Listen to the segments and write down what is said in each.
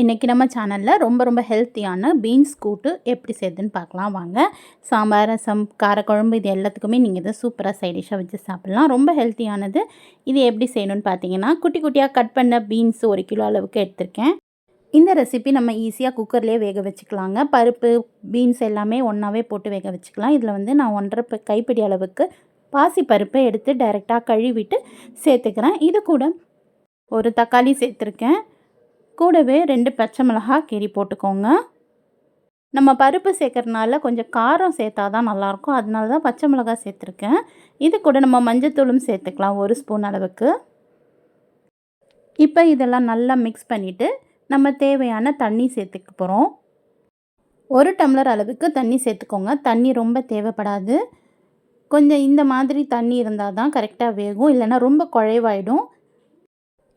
இன்றைக்கி நம்ம சேனலில் ரொம்ப ரொம்ப ஹெல்த்தியான பீன்ஸ் கூட்டு எப்படி செய்யுதுன்னு பார்க்கலாம். வாங்க. சாம்பார் ரசம் காரக்குழம்பு இது எல்லாத்துக்குமே நீங்கள் இதை சூப்பராக சைடிஷாக வச்சு சாப்பிட்லாம். ரொம்ப ஹெல்த்தியானது இது எப்படி செய்யணும்னு பார்த்தீங்கன்னா குட்டி குட்டியாக கட் பண்ண பீன்ஸ் ஒரு கிலோ அளவுக்கு எடுத்திருக்கேன். இந்த ரெசிபி நம்ம ஈஸியாக குக்கர்லேயே வேக வச்சுக்கலாங்க. பருப்பு பீன்ஸ் எல்லாமே ஒன்றாவே போட்டு வேக வச்சுக்கலாம். இதில் வந்து நான் ஒன்றரை கைப்பிடி அளவுக்கு பாசி பருப்பை எடுத்து டைரெக்டாக கழுவிட்டு சேர்த்துக்கிறேன். இது கூட ஒரு தக்காளி சேர்த்துருக்கேன். கூடவே ரெண்டு பச்சை மிளகாய் கீரி போட்டுக்கோங்க. நம்ம பருப்பு சேர்க்கறனால கொஞ்சம் காரம் சேர்த்தா தான் நல்லாயிருக்கும். அதனால தான் பச்சை மிளகாய் சேர்த்துருக்கேன். இது கூட நம்ம மஞ்சத்தூளும் சேர்த்துக்கலாம் ஒரு ஸ்பூன் அளவுக்கு. இப்போ இதெல்லாம் நல்லா மிக்ஸ் பண்ணிவிட்டு நம்ம தேவையான தண்ணி சேர்த்துக்க போகிறோம் ஒரு டம்ளர் அளவுக்கு தண்ணி சேர்த்துக்கோங்க. தண்ணி ரொம்ப தேவைப்படாது. கொஞ்சம் இந்த மாதிரி தண்ணி இருந்தால் தான் கரெக்டாக வேகும். இல்லைன்னா ரொம்ப குழைவாயிடும்.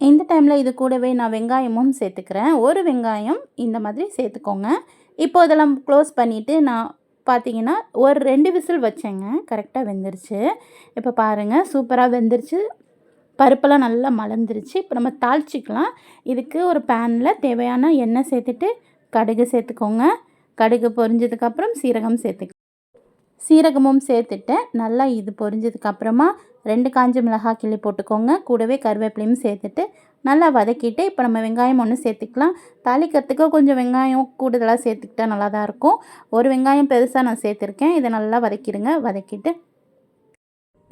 இந்த டைமில் இது கூடவே நான் வெங்காயமும் சேர்த்துக்கிறேன். ஒரு வெங்காயம் இந்த மாதிரி சேர்த்துக்கோங்க. இப்போ இதெல்லாம் க்ளோஸ் பண்ணிவிட்டு நான் பார்த்தீங்கன்னா ஒரு ரெண்டு விசில் வச்சேங்க. கரெக்டாக வெந்துருச்சு. இப்போ பாருங்கள் சூப்பராக வெந்துருச்சு. பருப்பெல்லாம் நல்லா மலர்ந்துருச்சு. இப்போ நம்ம தாளிச்சிக்கலாம். இதுக்கு ஒரு பேனில் தேவையான எண்ணெய் சேர்த்துட்டு கடுகு சேர்த்துக்கோங்க. கடுகு பொரிஞ்சதுக்கப்புறம் சீரகம் சேர்த்துக்க சீரகமும் சேர்த்துட்டு நல்லா இது பொரிஞ்சதுக்கப்புறமா ரெண்டு காஞ்ச மிளகாய் கிள்ளி போட்டுக்கோங்க. கூடவே கருவேப்பிலையும் சேர்த்துட்டு நல்லா வதக்கிட்டு இப்போ நம்ம வெங்காயம் ஒன்று சேர்த்துக்கலாம். தாளிக்கிறதுக்கு கொஞ்சம் வெங்காயம் கூடுதலாக சேர்த்துக்கிட்டா நல்லா தான் இருக்கும். ஒரு வெங்காயம் பெருசாக நான் சேர்த்துருக்கேன். இதை நல்லா வதக்கிடுங்க. வதக்கிட்டு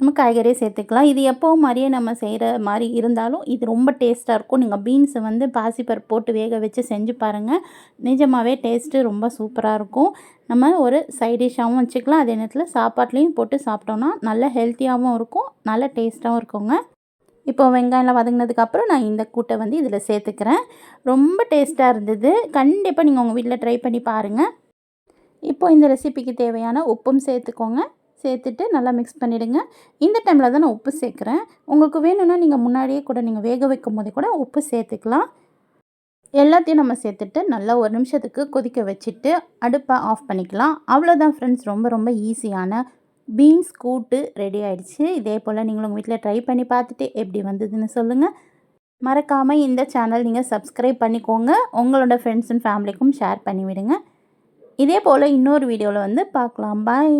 நம்ம காய்கறியை சேர்த்துக்கலாம். இது எப்போவும் மாதிரியே நம்ம செய்கிற மாதிரி இருந்தாலும் இது ரொம்ப டேஸ்ட்டாக இருக்கும். நீங்கள் பீன்ஸை வந்து பாசிப்பருப்பு போட்டு வேக வச்சு செஞ்சு பாருங்கள் நிஜமாகவே டேஸ்ட்டு ரொம்ப சூப்பராக இருக்கும். நம்ம ஒரு சைட் டிஷ்ஷாகவும் வச்சுக்கலாம். அதே நேரத்தில் சாப்பாட்லேயும் போட்டு சாப்பிட்டோன்னா நல்ல ஹெல்த்தியாகவும் இருக்கும். நல்ல டேஸ்ட்டாகவும் இருக்குங்க. இப்போ வெங்காயம்லாம் வதங்கினதுக்கப்புறம் நான் இந்த கூட்டை வந்து இதில் சேர்த்துக்கிறேன். ரொம்ப டேஸ்ட்டாக இருந்தது. கண்டிப்பாக நீங்கள் உங்கள் வீட்டில் ட்ரை பண்ணி பாருங்கள் இப்போ இந்த ரெசிபிக்கு தேவையான உப்பும் சேர்த்துக்கோங்க. சேர்த்துட்டு நல்லா மிக்ஸ் பண்ணிவிடுங்க இந்த டைமில் தான் நான் உப்பு சேர்க்குறேன். உங்களுக்கு வேணும்னா நீங்கள் முன்னாடியே கூட நீங்கள் வேக வைக்கும் போதே கூட உப்பு சேர்த்துக்கலாம். எல்லாத்தையும் நம்ம சேர்த்துட்டு நல்லா ஒரு நிமிஷத்துக்கு கொதிக்க வச்சுட்டு அடுப்பை ஆஃப் பண்ணிக்கலாம். அவ்வளோதான் ஃப்ரெண்ட்ஸ் ரொம்ப ரொம்ப ஈஸியான பீன்ஸ் கூட்டு ரெடி ஆகிடுச்சு இதே போல் நீங்கள் உங்கள் வீட்டில் ட்ரை பண்ணி பார்த்துட்டு எப்படி வந்ததுன்னு சொல்லுங்கள் மறக்காமல் இந்த சேனல் நீங்கள் சப்ஸ்கிரைப் பண்ணிக்கோங்க. உங்களோட ஃப்ரெண்ட்ஸ் அண்ட் ஃபேமிலிக்கும் ஷேர் பண்ணிவிடுங்க. இதே போல் இன்னொரு வீடியோவில் வந்து பார்க்கலாம். பாய்